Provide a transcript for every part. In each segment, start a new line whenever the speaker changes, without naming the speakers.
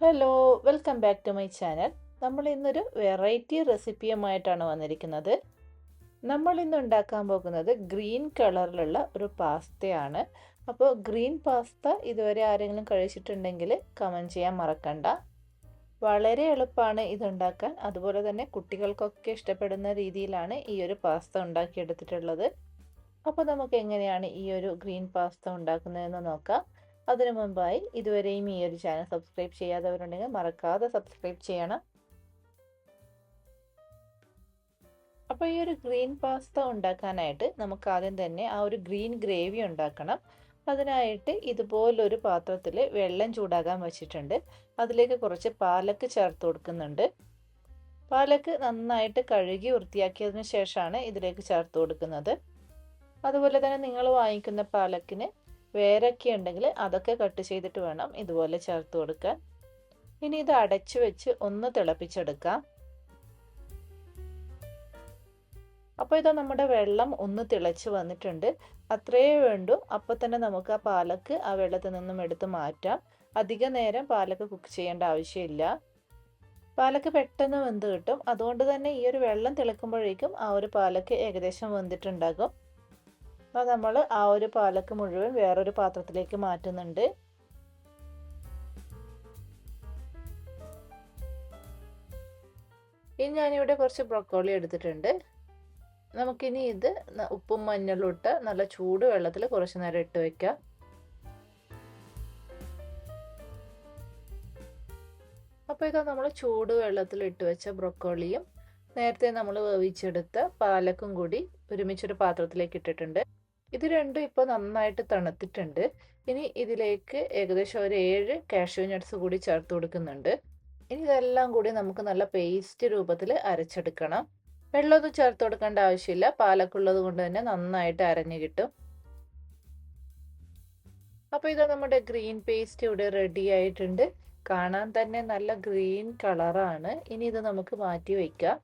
Hello welcome back to my channel നമ്മൾ ഇന്നൊരു variety റെസിപ്പിയുമായിട്ടാണ് വന്നിരിക്കുന്നത്. നമ്മൾ ഇന്ന് ഉണ്ടാക്കാൻ പോകുന്നത് ഗ്രീൻ കളറിലുള്ള ഒരു പാസ്തയാണ്. അപ്പോൾ ഗ്രീൻ പാസ്ത ഇതുവരെ ആരെങ്കിലും കഴിച്ചിട്ടുണ്ടെങ്കിൽ കമന്റ് ചെയ്യാൻ മറക്കണ്ട. വളരെ എളുപ്പമാണ് ഇതുണ്ടാക്കാൻ അതുപോലെ തന്നെ കുട്ടികൾക്കൊക്കെ ഇഷ്ടപ്പെടുന്ന രീതിയിലാണ് ഈ ഒരു പാസ്ത ഉണ്ടാക്കിയെടുത്തിട്ടുള്ളത്. അപ്പോൾ നമുക്ക് എങ്ങനെയാണ് ഈ ഒരു ഗ്രീൻ പാസ്ത ഉണ്ടാക്കുന്നതെന്ന് നോക്കാം. അതിനു മുമ്പായി ഇതുവരെയും ഈ ഒരു ചാനൽ സബ്സ്ക്രൈബ് ചെയ്യാത്തവരുണ്ടെങ്കിൽ മറക്കാതെ സബ്സ്ക്രൈബ് ചെയ്യണം. അപ്പോൾ ഈ ഒരു ഗ്രീൻ പാസ്ത ഉണ്ടാക്കാനായിട്ട് നമുക്ക് ആദ്യം തന്നെ ആ ഒരു ഗ്രീൻ ഗ്രേവി ഉണ്ടാക്കണം. അതിനായിട്ട് ഇതുപോലൊരു പാത്രത്തിൽ വെള്ളം ചൂടാകാൻ വെച്ചിട്ടുണ്ട്. അതിലേക്ക് കുറച്ച് പാലക്ക് ചേർത്ത് കൊടുക്കുന്നുണ്ട്. പാലക്ക് നന്നായിട്ട് കഴുകി വൃത്തിയാക്കിയതിന് ശേഷമാണ് ഇതിലേക്ക് ചേർത്ത് കൊടുക്കുന്നത്. അതുപോലെ തന്നെ നിങ്ങൾ വാങ്ങിക്കുന്ന പാലക്കിന് വേരൊക്കെ ഉണ്ടെങ്കിൽ അതൊക്കെ കട്ട് ചെയ്തിട്ട് വേണം ഇതുപോലെ ചേർത്ത് കൊടുക്കാൻ. ഇനി ഇത് അടച്ചു വെച്ച് ഒന്ന് തിളപ്പിച്ചെടുക്കാം. അപ്പോൾ ഇതാ നമ്മുടെ വെള്ളം ഒന്ന് തിളച്ച് വന്നിട്ടുണ്ട്. അത്രയേ വേണ്ടൂ. അപ്പോൾ തന്നെ നമുക്ക് ആ പാലക്ക് ആ വെള്ളത്തിൽ നിന്നും എടുത്ത് മാറ്റാം. അധിക നേരം പാലക്ക് കുക്ക് ചെയ്യേണ്ട ആവശ്യമില്ല. പാലക്ക് പെട്ടെന്ന് വെന്ത് കിട്ടും. അതുകൊണ്ട് തന്നെ ഈ ഒരു വെള്ളം തിളക്കുമ്പോഴേക്കും ആ ഒരു പാലക്ക് ഏകദേശം വെന്തിട്ടുണ്ടാകും. അപ്പോൾ നമ്മൾ ആ ഒരു പാലക്ക് മുഴുവൻ വേറൊരു പാത്രത്തിലേക്ക് മാറ്റുന്നുണ്ട്. ഇനി ഞാനിവിടെ കുറച്ച് ബ്രൊക്കോളി എടുത്തിട്ടുണ്ട്. നമുക്കിനി ഇത് ഉപ്പും മഞ്ഞളും ഇട്ട് നല്ല ചൂട് വെള്ളത്തിൽ കുറച്ച് നേരം ഇട്ട് വയ്ക്കാം അപ്പോൾ ഇതാ നമ്മൾ ചൂട് വെള്ളത്തിൽ ഇട്ട് വെച്ച ബ്രൊക്കോളിയും നേരത്തെ നമ്മൾ വേവിച്ചെടുത്ത പാലക്കും കൂടി ഒരുമിച്ചൊരു പാത്രത്തിലേക്ക് ഇട്ടിട്ടുണ്ട്. ഇത് രണ്ടും ഇപ്പോൾ നന്നായിട്ട് തണുത്തിട്ടുണ്ട്. ഇനി ഇതിലേക്ക് ഏകദേശം ഒരു ഏഴ് കാഷ്യൂ നട്ട്സ് കൂടി ചേർത്ത് കൊടുക്കുന്നുണ്ട്. ഇനി ഇതെല്ലാം കൂടി നമുക്ക് നല്ല പേസ്റ്റ് രൂപത്തിൽ അരച്ചെടുക്കണം. വെള്ളമൊന്നും ചേർത്ത് കൊടുക്കേണ്ട ആവശ്യമില്ല. പാലക്കുള്ളത് കൊണ്ട് തന്നെ നന്നായിട്ട് അരഞ്ഞു കിട്ടും. അപ്പോൾ ഇത് നമ്മുടെ ഗ്രീൻ പേസ്റ്റ് ഇവിടെ റെഡി ആയിട്ടുണ്ട്. കാണാൻ തന്നെ നല്ല ഗ്രീൻ കളറാണ് ഇനി ഇത് നമുക്ക് മാറ്റി വയ്ക്കാം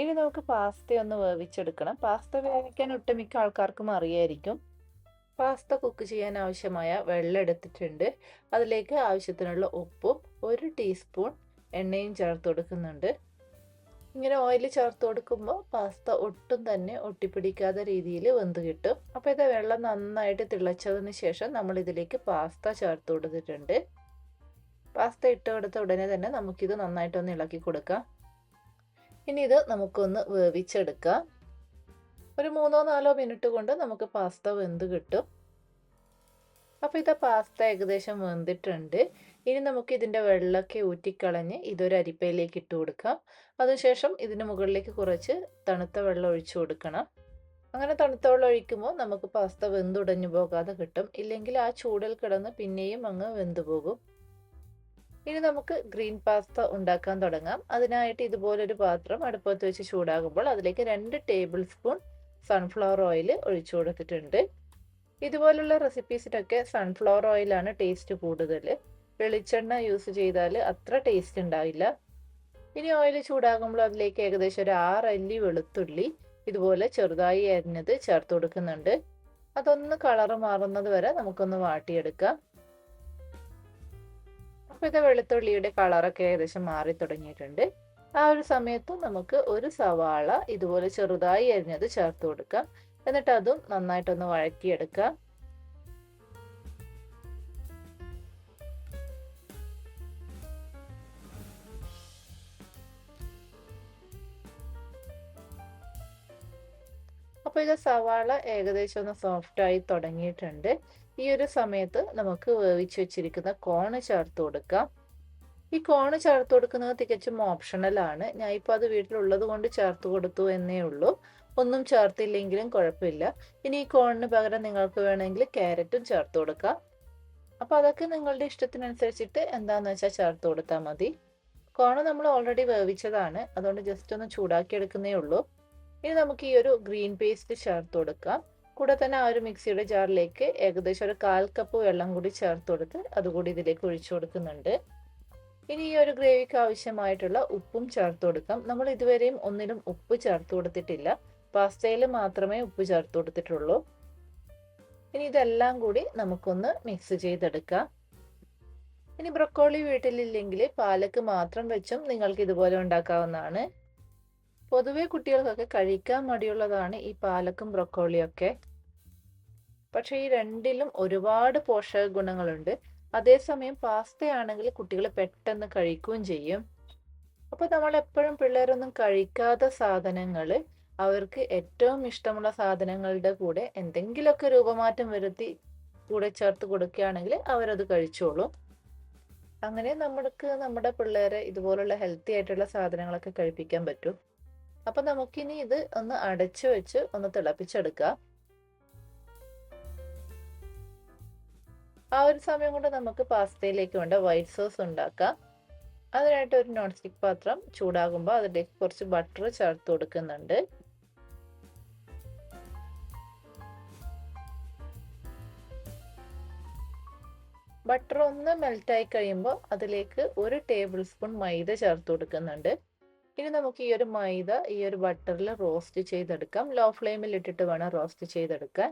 ഇനി നമുക്ക് പാസ്ത ഒന്ന് വേവിച്ചെടുക്കണം. പാസ്ത വേവിക്കാൻ ഒട്ടുമിക്ക ആൾക്കാർക്കും അറിയായിരിക്കും. പാസ്ത കുക്ക് ചെയ്യാൻ ആവശ്യമായ വെള്ളം എടുത്തിട്ടുണ്ട്. അതിലേക്ക് ആവശ്യത്തിനുള്ള ഉപ്പും ഒരു ടീസ്പൂൺ എണ്ണയും ചേർത്ത് കൊടുക്കുന്നുണ്ട്. ഇങ്ങനെ ഓയിൽ ചേർത്ത് കൊടുക്കുമ്പോൾ പാസ്ത ഒട്ടും തന്നെ ഒട്ടിപ്പിടിക്കാത്ത രീതിയിൽ വെന്ത് കിട്ടും. അപ്പോൾ ഇത് വെള്ളം നന്നായിട്ട് തിളച്ചതിന് ശേഷം നമ്മൾ ഇതിലേക്ക് പാസ്ത ചേർത്ത് കൊടുത്തിട്ടുണ്ട്. പാസ്ത ഇട്ട് കൊടുത്ത ഉടനെ തന്നെ നമുക്കിത് നന്നായിട്ടൊന്ന് ഇളക്കി കൊടുക്കാം. ഇനി ഇത് നമുക്കൊന്ന് വേവിച്ചെടുക്കാം. ഒരു മൂന്നോ നാലോ മിനിറ്റ് കൊണ്ട് നമുക്ക് പാസ്ത വെന്ത് കിട്ടും. അപ്പോൾ ഇത് പാസ്ത ഏകദേശം വെന്തിട്ടുണ്ട്. ഇനി നമുക്ക് ഇതിന്റെ വെള്ളമൊക്കെ ഊറ്റിക്കളഞ്ഞ് ഇതൊരു അരിപ്പയിലേക്ക് ഇട്ട് കൊടുക്കാം. അതിനുശേഷം ഇതിന് മുകളിലേക്ക് കുറച്ച് തണുത്ത വെള്ളം ഒഴിച്ചു കൊടുക്കണം. അങ്ങനെ തണുത്ത വെള്ളം ഒഴിക്കുമ്പോൾ നമുക്ക് പാസ്ത വെന്തുടഞ്ഞു പോകാതെ കിട്ടും. ഇല്ലെങ്കിൽ ആ ചൂടിൽ കിടന്ന് പിന്നെയും അങ്ങ് വെന്തു പോകും. ഇനി നമുക്ക് ഗ്രീൻ പാസ്ത ഉണ്ടാക്കാൻ തുടങ്ങാം. അതിനായിട്ട് ഇതുപോലൊരു പാത്രം അടുപ്പത്ത് വെച്ച് ചൂടാകുമ്പോൾ അതിലേക്ക് രണ്ട് ടേബിൾ സ്പൂൺ സൺഫ്ലവർ ഓയിൽ ഒഴിച്ചു കൊടുത്തിട്ടുണ്ട്. ഇതുപോലുള്ള റെസിപ്പീസിനൊക്കെ സൺഫ്ലവർ ഓയിലാണ് ടേസ്റ്റ് കൂടുതൽ. വെളിച്ചെണ്ണ യൂസ് ചെയ്താൽ അത്ര ടേസ്റ്റ് ഉണ്ടാവില്ല. ഇനി ഓയിൽ ചൂടാകുമ്പോൾ അതിലേക്ക് ഏകദേശം ഒരു ആറ് അല്ലി വെളുത്തുള്ളി ഇതുപോലെ ചെറുതായി അരിഞ്ഞത് ചേർത്ത് കൊടുക്കുന്നുണ്ട്. അതൊന്ന് കളറ് മാറുന്നത് വരെ നമുക്കൊന്ന് വാട്ടിയെടുക്കാം. ഇത് വെളുത്തുള്ളിയുടെ കളറൊക്കെ ഏകദേശം മാറി തുടങ്ങിയിട്ടുണ്ട്. ആ ഒരു സമയത്ത് നമുക്ക് ഒരു സവാള ഇതുപോലെ ചെറുതായി അരിഞ്ഞത് ചേർത്ത് കൊടുക്കാം. എന്നിട്ട് അതും നന്നായിട്ടൊന്ന് വഴക്കിയെടുക്കാം അപ്പോൾ ഇത് സവാള ഏകദേശം ഒന്ന് സോഫ്റ്റ് ആയി തുടങ്ങിയിട്ടുണ്ട്. ഈ ഒരു സമയത്ത് നമുക്ക് വേവിച്ച് വെച്ചിരിക്കുന്ന കോണ് ചേർത്ത് കൊടുക്കാം. ഈ കോണ് ചേർത്ത് കൊടുക്കുന്നത് തികച്ചും ഓപ്ഷണൽ ആണ്. ഞാൻ ഇപ്പോൾ അത് വീട്ടിലുള്ളത് കൊണ്ട് ചേർത്ത് കൊടുത്തു എന്നേ ഉള്ളൂ. ഒന്നും ചേർത്തില്ലെങ്കിലും കുഴപ്പമില്ല. ഇനി ഈ കോണിന് പകരം നിങ്ങൾക്ക് വേണമെങ്കിൽ ക്യാരറ്റും ചേർത്ത് കൊടുക്കാം. അപ്പോൾ അതൊക്കെ നിങ്ങളുടെ ഇഷ്ടത്തിനനുസരിച്ചിട്ട് എന്താണെന്ന് വെച്ചാൽ ചേർത്ത് കൊടുത്താൽ മതി. കോണ് നമ്മൾ ഓൾറെഡി വേവിച്ചതാണ്. അതുകൊണ്ട് ജസ്റ്റ് ഒന്ന് ചൂടാക്കി എടുക്കുന്നേ ഉള്ളൂ. ഇനി നമുക്ക് ഈ ഒരു ഗ്രീൻ പേസ്റ്റ് ചേർത്ത് കൊടുക്കാം. കൂടെ തന്നെ ആ ഒരു മിക്സിയുടെ ജാറിലേക്ക് ഏകദേശം ഒരു കാൽ കപ്പ് വെള്ളം കൂടി ചേർത്ത് കൊടുത്ത് അതുകൂടി ഇതിലേക്ക് ഒഴിച്ചു കൊടുക്കുന്നുണ്ട്. ഇനി ഈ ഒരു ഗ്രേവിക്ക് ആവശ്യമായിട്ടുള്ള ഉപ്പും ചേർത്ത് കൊടുക്കാം. നമ്മൾ ഇതുവരെയും ഒന്നിലും ഉപ്പ് ചേർത്ത് കൊടുത്തിട്ടില്ല. പാസ്തയിൽ മാത്രമേ ഉപ്പ് ചേർത്ത് കൊടുത്തിട്ടുള്ളൂ. ഇനി ഇതെല്ലാം കൂടി നമുക്കൊന്ന് മിക്സ് ചെയ്തെടുക്കാം. ഇനി ബ്രൊക്കോളി വീട്ടിലില്ലെങ്കിൽ പാലക്ക് മാത്രം വെച്ചും നിങ്ങൾക്ക് ഇതുപോലെ ഉണ്ടാക്കാവുന്നതാണ്. പൊതുവെ കുട്ടികൾക്കൊക്കെ കഴിക്കാൻ മടിയുള്ളതാണ് ഈ പാലക്കും ബ്രൊക്കോളിയൊക്കെ. പക്ഷെ ഈ രണ്ടിലും ഒരുപാട് പോഷക ഗുണങ്ങളുണ്ട് അതേസമയം പാസ്തയാണെങ്കിൽ കുട്ടികൾ പെട്ടെന്ന് കഴിക്കുകയും ചെയ്യും. അപ്പോൾ നമ്മൾ എപ്പോഴും പിള്ളേരൊന്നും കഴിക്കാത്ത സാധനങ്ങൾ അവർക്ക് ഏറ്റവും ഇഷ്ടമുള്ള സാധനങ്ങളുടെ കൂടെ എന്തെങ്കിലുമൊക്കെ രൂപമാറ്റം വരുത്തി കൂടെ ചേർത്ത് കൊടുക്കുകയാണെങ്കിൽ അവരത് കഴിച്ചോളും. അങ്ങനെ നമ്മൾക്ക് നമ്മുടെ പിള്ളേരെ ഇതുപോലുള്ള ഹെൽത്തി ആയിട്ടുള്ള സാധനങ്ങളൊക്കെ കഴിപ്പിക്കാൻ പറ്റും. അപ്പം നമുക്കിനി ഇത് ഒന്ന് അടച്ചു വെച്ച് ഒന്ന് തിളപ്പിച്ചെടുക്കാം. ആ ഒരു സമയം കൊണ്ട് നമുക്ക് പാസ്തയിലേക്ക് വേണ്ട വൈറ്റ് സോസ് ഉണ്ടാക്കാം. അതിനായിട്ട് ഒരു നോൺ സ്റ്റിക്ക് പാത്രം ചൂടാകുമ്പോൾ അതിലേക്ക് കുറച്ച് ബട്ടർ ചേർത്ത് കൊടുക്കുന്നുണ്ട്. ബട്ടർ ഒന്ന് മെൽറ്റായി കഴിയുമ്പോൾ അതിലേക്ക് ഒരു ടേബിൾ സ്പൂൺ മൈദ ചേർത്ത് കൊടുക്കുന്നുണ്ട്. ഇനി നമുക്ക് ഈ ഒരു മൈദ ഈ ഒരു ബട്ടറിൽ റോസ്റ്റ് ചെയ്തെടുക്കാം. ലോ ഫ്ലെയിമിൽ ഇട്ടിട്ട് വേണം റോസ്റ്റ് ചെയ്തെടുക്കാൻ.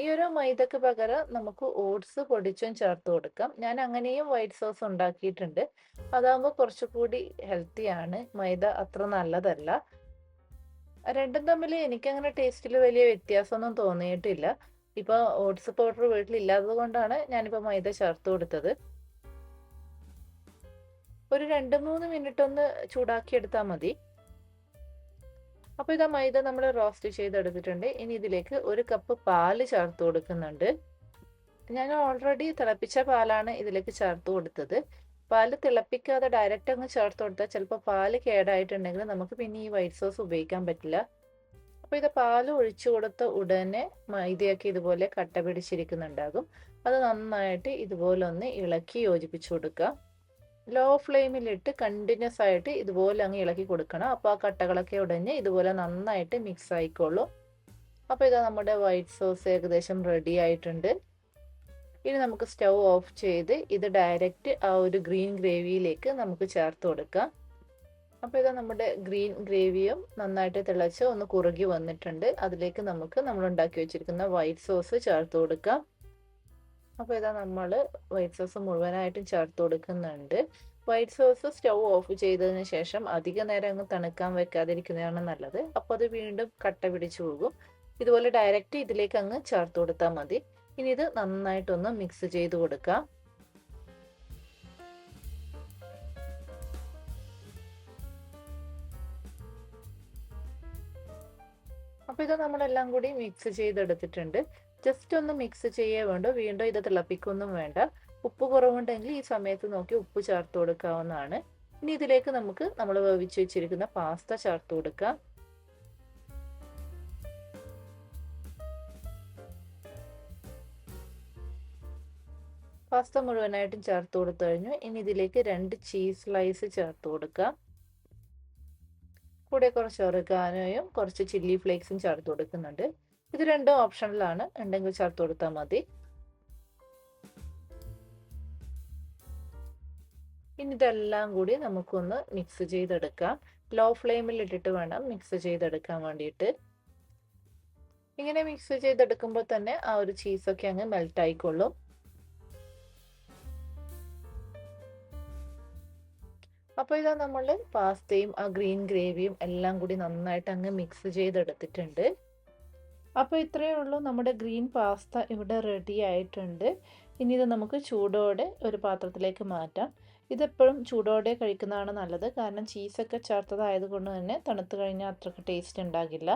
ഈ ഒരു മൈദക്ക് പകരം നമുക്ക് ഓട്സ് പൊടിച്ചും ചേർത്ത് കൊടുക്കാം. ഞാൻ അങ്ങനെയും വൈറ്റ് സോസ് ഉണ്ടാക്കിയിട്ടുണ്ട്. അതാകുമ്പോൾ കുറച്ചുകൂടി ഹെൽത്തിയാണ് മൈദ അത്ര നല്ലതല്ല. രണ്ടും തമ്മിൽ എനിക്കങ്ങനെ ടേസ്റ്റിൽ വലിയ വ്യത്യാസമൊന്നും തോന്നിയിട്ടില്ല. ഇപ്പോൾ ഓട്സ് പൗഡർ വീട്ടിലില്ലാത്തത് കൊണ്ടാണ് ഞാനിപ്പോൾ മൈദ ചേർത്ത് കൊടുത്തത്. ഒരു രണ്ട് മൂന്ന് മിനിറ്റ് ഒന്ന് ചൂടാക്കി എടുത്താൽ മതി. അപ്പോൾ ഇതാ മൈദ നമ്മൾ റോസ്റ്റ് ചെയ്തെടുത്തിട്ടുണ്ട്. ഇനി ഇതിലേക്ക് ഒരു കപ്പ് പാൽ ചേർത്ത് കൊടുക്കുന്നുണ്ട്. ഞാൻ ഓൾറെഡി തിളപ്പിച്ച പാലാണ് ഇതിലേക്ക് ചേർത്ത് കൊടുത്തത്. പാൽ തിളപ്പിക്കാതെ ഡയറക്റ്റ് അങ്ങ് ചേർത്ത് കൊടുത്താൽ ചിലപ്പോൾ പാൽ കേടായിട്ടുണ്ടെങ്കിൽ നമുക്ക് പിന്നെ ഈ വൈറ്റ് സോസ് ഉപയോഗിക്കാൻ പറ്റില്ല. അപ്പോൾ ഇത് പാൽ ഒഴിച്ചു കൊടുത്ത ഉടനെ മൈദയൊക്കെ ഇതുപോലെ കട്ട പിടിച്ചിരിക്കുന്നുണ്ടാകും. അത് നന്നായിട്ട് ഇതുപോലെ ഒന്ന് ഇളക്കി യോജിപ്പിച്ചു കൊടുക്കുക. ലോ ഫ്ലെയിമിലിട്ട് കണ്ടിന്യൂസ് ആയിട്ട് ഇതുപോലെ അങ്ങ് ഇളക്കി കൊടുക്കണം. അപ്പോൾ ആ കട്ടകളൊക്കെ ഉടഞ്ഞ് ഇതുപോലെ നന്നായിട്ട് മിക്സ് ആയിക്കോളും. അപ്പോൾ ഇതാ നമ്മുടെ വൈറ്റ് സോസ് ഏകദേശം റെഡി ആയിട്ടുണ്ട്. ഇനി നമുക്ക് സ്റ്റൗ ഓഫ് ചെയ്ത് ഇത് ഡയറക്റ്റ് ആ ഒരു ഗ്രീൻ ഗ്രേവിയിലേക്ക് നമുക്ക് ചേർത്ത് കൊടുക്കാം. അപ്പോൾ ഇതാ നമ്മുടെ ഗ്രീൻ ഗ്രേവിയും നന്നായിട്ട് തിളച്ച് ഒന്ന് കുറുകി വന്നിട്ടുണ്ട്. അതിലേക്ക് നമുക്ക് നമ്മൾ ഉണ്ടാക്കി വെച്ചിരിക്കുന്ന വൈറ്റ് സോസ് ചേർത്ത് കൊടുക്കാം. അപ്പോൾ ഇതാ നമ്മൾ വൈറ്റ് സോസ് മുഴുവനായിട്ടും ചേർത്ത് കൊടുക്കുന്നുണ്ട്. വൈറ്റ് സോസ് സ്റ്റൗ ഓഫ് ചെയ്തതിന് ശേഷം അധിക നേരം അങ്ങ് തണുക്കാൻ വെക്കാതിരിക്കുന്നതാണ് നല്ലത്. അപ്പോൾ അത് വീണ്ടും കട്ട പിടിച്ചു പോകും. ഇതുപോലെ ഡയറക്റ്റ് ഇതിലേക്ക് അങ്ങ് ചേർത്ത് കൊടുത്താൽ മതി. ഇനി ഇത് നന്നായിട്ടൊന്ന് മിക്സ് ചെയ്ത് കൊടുക്കാം. അപ്പോൾ ഇത് നമ്മളെല്ലാം കൂടി മിക്സ് ചെയ്തെടുത്തിട്ടുണ്ട്. ജസ്റ്റ് ഒന്ന് മിക്സ് ചെയ്യേ വേണ്ട. വീണ്ടും ഇത് തിളപ്പിക്കൊന്നും വേണ്ട. ഉപ്പ് കുറവുണ്ടെങ്കിൽ ഈ സമയത്ത് നോക്കി ഉപ്പ് ചേർത്ത് കൊടുക്കാവുന്നതാണ്. ഇനി ഇതിലേക്ക് നമുക്ക് നമ്മൾ വേവിച്ച് വെച്ചിരിക്കുന്ന പാസ്ത ചേർത്ത് കൊടുക്കാം. പാസ്ത മുഴുവനായിട്ടും ചേർത്ത് കൊടുത്തു കഴിഞ്ഞു. ഇനി ഇതിലേക്ക് രണ്ട് ചീസ് സ്ലൈസ് ചേർത്ത് കൊടുക്കാം. കൂടെ കുറച്ച് ഒറിഗാനോയും കുറച്ച് ചില്ലി ഫ്ലേക്സും ചേർത്ത് കൊടുക്കുന്നുണ്ട്. ഇത് രണ്ടും ഓപ്ഷനിലാണ് ഉണ്ടെങ്കിൽ ചേർത്ത് കൊടുത്താൽ മതി. ഇനി ഇതെല്ലാം കൂടി നമുക്കൊന്ന് മിക്സ് ചെയ്തെടുക്കാം. ലോ ഫ്ലെയിമിൽ ഇട്ടിട്ട് വേണം മിക്സ് ചെയ്തെടുക്കാൻ വേണ്ടിയിട്ട്. ഇങ്ങനെ മിക്സ് ചെയ്തെടുക്കുമ്പോൾ തന്നെ ആ ഒരു ചീസൊക്കെ അങ്ങ് മെൽറ്റ് ആയിക്കൊള്ളും. അപ്പോൾ ഇതാ നമ്മൾ പാസ്തയും ആ ഗ്രീൻ ഗ്രേവിയും എല്ലാം കൂടി നന്നായിട്ട് അങ്ങ് മിക്സ് ചെയ്തെടുത്തിട്ടുണ്ട്. അപ്പോൾ ഇത്രയേ ഉള്ളൂ. നമ്മുടെ ഗ്രീൻ പാസ്ത ഇവിടെ റെഡി ആയിട്ടുണ്ട്. ഇനി ഇത് നമുക്ക് ചൂടോടെ ഒരു പാത്രത്തിലേക്ക് മാറ്റാം. ഇതെപ്പോഴും ചൂടോടെ കഴിക്കുന്നതാണ് നല്ലത്. കാരണം ചീസൊക്കെ ചേർത്തതായത് കൊണ്ട് തന്നെ തണുത്ത് കഴിഞ്ഞാൽ അത്രയ്ക്ക് ടേസ്റ്റ് ഉണ്ടാകില്ല.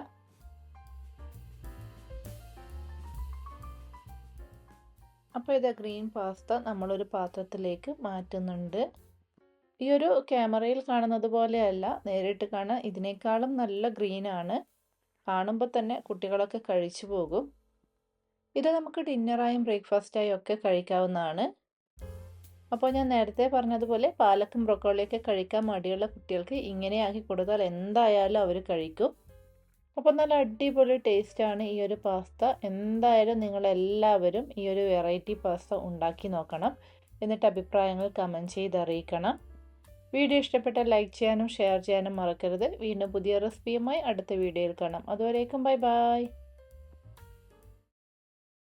അപ്പോൾ ഇത് ഗ്രീൻ പാസ്ത നമ്മളൊരു പാത്രത്തിലേക്ക് മാറ്റുന്നുണ്ട്. ഈ ഒരു ക്യാമറയിൽ കാണുന്നത് പോലെയല്ല നേരിട്ട് കാണാൻ ഇതിനേക്കാളും നല്ല ഗ്രീനാണ് കാണുമ്പോൾ തന്നെ കുട്ടികളൊക്കെ കഴിച്ചു പോകും. ഇത് നമുക്ക് ഡിന്നറായും ബ്രേക്ക്ഫാസ്റ്റായും ഒക്കെ കഴിക്കാവുന്നതാണ്. അപ്പോൾ ഞാൻ നേരത്തെ പറഞ്ഞതുപോലെ പാലക്കും ബ്രൊക്കോളിയൊക്കെ കഴിക്കാൻ മടിയുള്ള കുട്ടികൾക്ക് ഇങ്ങനെയാക്കി കൊടുത്താൽ എന്തായാലും അവർ കഴിക്കും. അപ്പോൾ നല്ല അടിപൊളി ടേസ്റ്റാണ് ഈ ഒരു പാസ്ത. എന്തായാലും നിങ്ങളെല്ലാവരും ഈ ഒരു വെറൈറ്റി പാസ്ത ഉണ്ടാക്കി നോക്കണം. എന്നിട്ട് അഭിപ്രായങ്ങൾ കമന്റ് ചെയ്ത് അറിയിക്കണം. വീഡിയോ ഇഷ്ടപ്പെട്ടാൽ ലൈക്ക് ചെയ്യാനും ഷെയർ ചെയ്യാനും മറക്കരുത്. വീണ്ടും പുതിയ റെസിപ്പിയുമായി അടുത്ത വീഡിയോയിൽ കാണാം. അതുവരേക്കും ബൈ ബൈ.